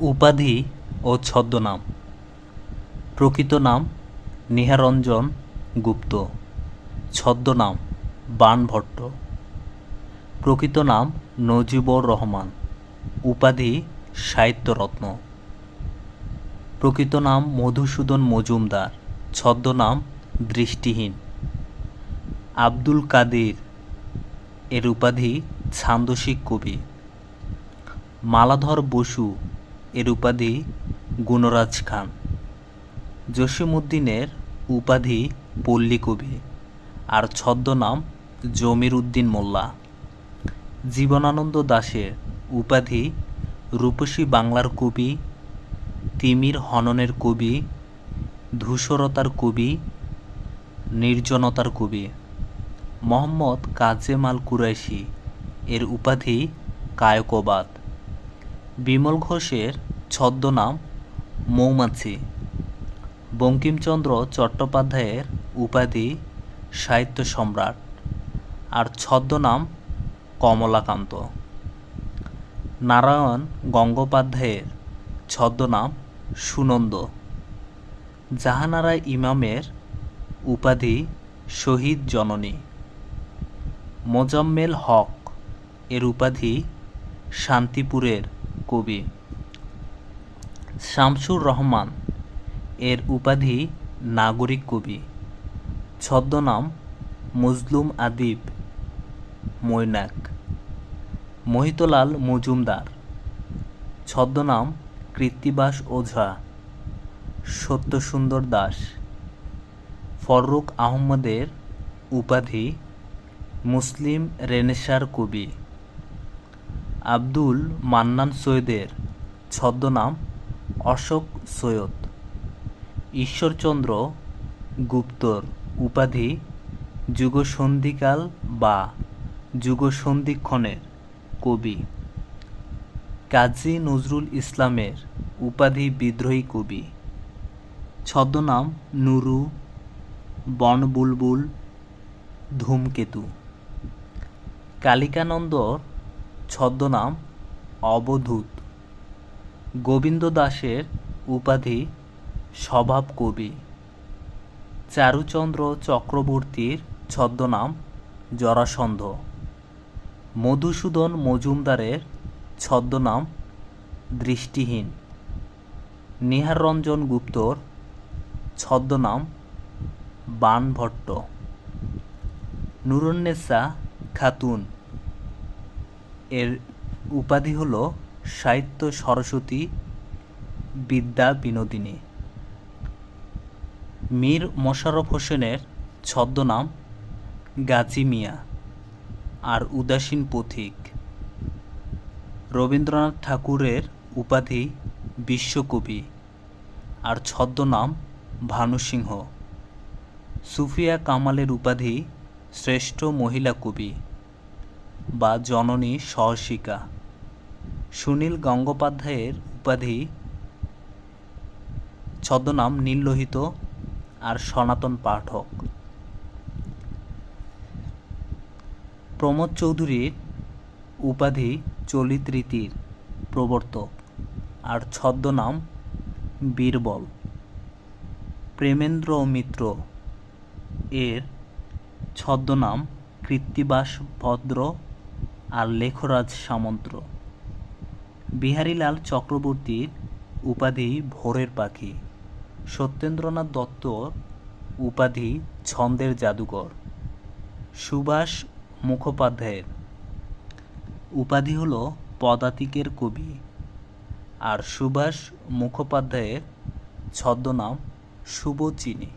উপাধি ও ছদ্মনাম। প্রকৃত নাম নেহারঞ্জন গুপ্ত। ছদ্মনাম বাণভট্ট প্রকৃত নাম নজিবুর রহমান। উপাধি সাহিত্যরত্ন। প্রকৃত নাম মধুসূদন মজুমদার। ছদ্মনাম দৃষ্টিহীন। আব্দুল কাদির। এর উপাধি ছান্দসিক কবি। মালাধর বসু। এর উপাধি গুণরাজ খান। জসিমউদ্দিনের উপাধি পল্লী কবি আর ছদ্মনাম জমির উদ্দিন মোল্লা। জীবনানন্দ দাশের উপাধি রূপসী বাংলার কবি, তিমির হননের কবি, ধূসরতার কবি, নির্জনতার কবি। মোহাম্মদ কাজেম আল কুরাইশি এর উপাধি কায়কবাদ। বিমল ঘোষের ছদ্মনাম মৌমাছি। বঙ্কিমচন্দ্র চট্টোপাধ্যায়ের উপাধি সাহিত্য সম্রাট। আর ছদ্মনাম কমলাকান্ত। নারায়ণ গঙ্গোপাধ্যায়ের ছদ্মনাম সুনন্দ। জাহানারা ইমামের উপাধি শহীদ জননী। মোজাম্মেল হক এর উপাধি শান্তিপুরের কবি শামসুর রহমান এর উপাধি নাগরিক কবি। ছদ্মনাম মজলুম আদিব মৈনাক। মোহিতলাল মজুমদার। ছদ্মনাম কৃত্তিবাস ওঝা। সত্যসুন্দর দাস। ফররুক আহমদের উপাধি মুসলিম রেনেসার কবি। আব্দুল মান্নান সৈয়দের ছদ্মনাম অশোক সৈয়দ। ঈশ্বরচন্দ্র গুপ্তর উপাধি যুগসন্ধিকাল বা যুগসন্ধিক্ষণের কবি। কাজী নজরুল ইসলামের উপাধি বিদ্রোহী কবি। ছদ্মনাম নুরু, বনবুলবুল, ধূমকেতু। কালিকানন্দর ছদ্মনাম অবধূত। গোবিন্দ দাসের উপাধি স্বভাব কবি চারুচন্দ্র চক্রবর্তীর ছদ্মনাম জরাসন্ধ। মধুসূদন মজুমদারের ছদ্মনাম দৃষ্টিহীন। নিহাররঞ্জন গুপ্তর ছদ্মনাম বাণভট্ট নুরুন্নেসা খাতুন। এর উপাধি হল সাহিত্য সরস্বতী বিদ্যা বিনোদিনী। মীর মোশাররফ হোসেনের ছদ্মনাম গাজী মিয়া আর উদাসীন পথিক। রবীন্দ্রনাথ ঠাকুরের উপাধি বিশ্বকবি আর ছদ্মনাম ভানুসিংহ সুফিয়া কামালের উপাধি শ্রেষ্ঠ মহিলা কবি। বা জননী সহসিকা। সুনীল গঙ্গোপাধ্যায়ের উপাধি ছদ্মনাম নীললোহিত আর সনাতন পাঠক। প্রমোদ চৌধুরীর উপাধি চলিত রীতির প্রবর্তক আর ছদ্মনাম বীরবল। প্রেমেন্দ্র মিত্র এর ছদ্মনাম কৃত্তিবাস ভদ্র আর লেখরাজ সামন্ত বিহারীলাল চক্রবর্তীর উপাধি ভোরের পাখি। সত্যেন্দ্রনাথ দত্তর উপাধি ছন্দের জাদুকর সুভাষ মুখোপাধ্যায়ের উপাধি হল পদাতিকের কবি। আর সুভাষ মুখোপাধ্যায়ের ছদ্মনাম শুভচিনী।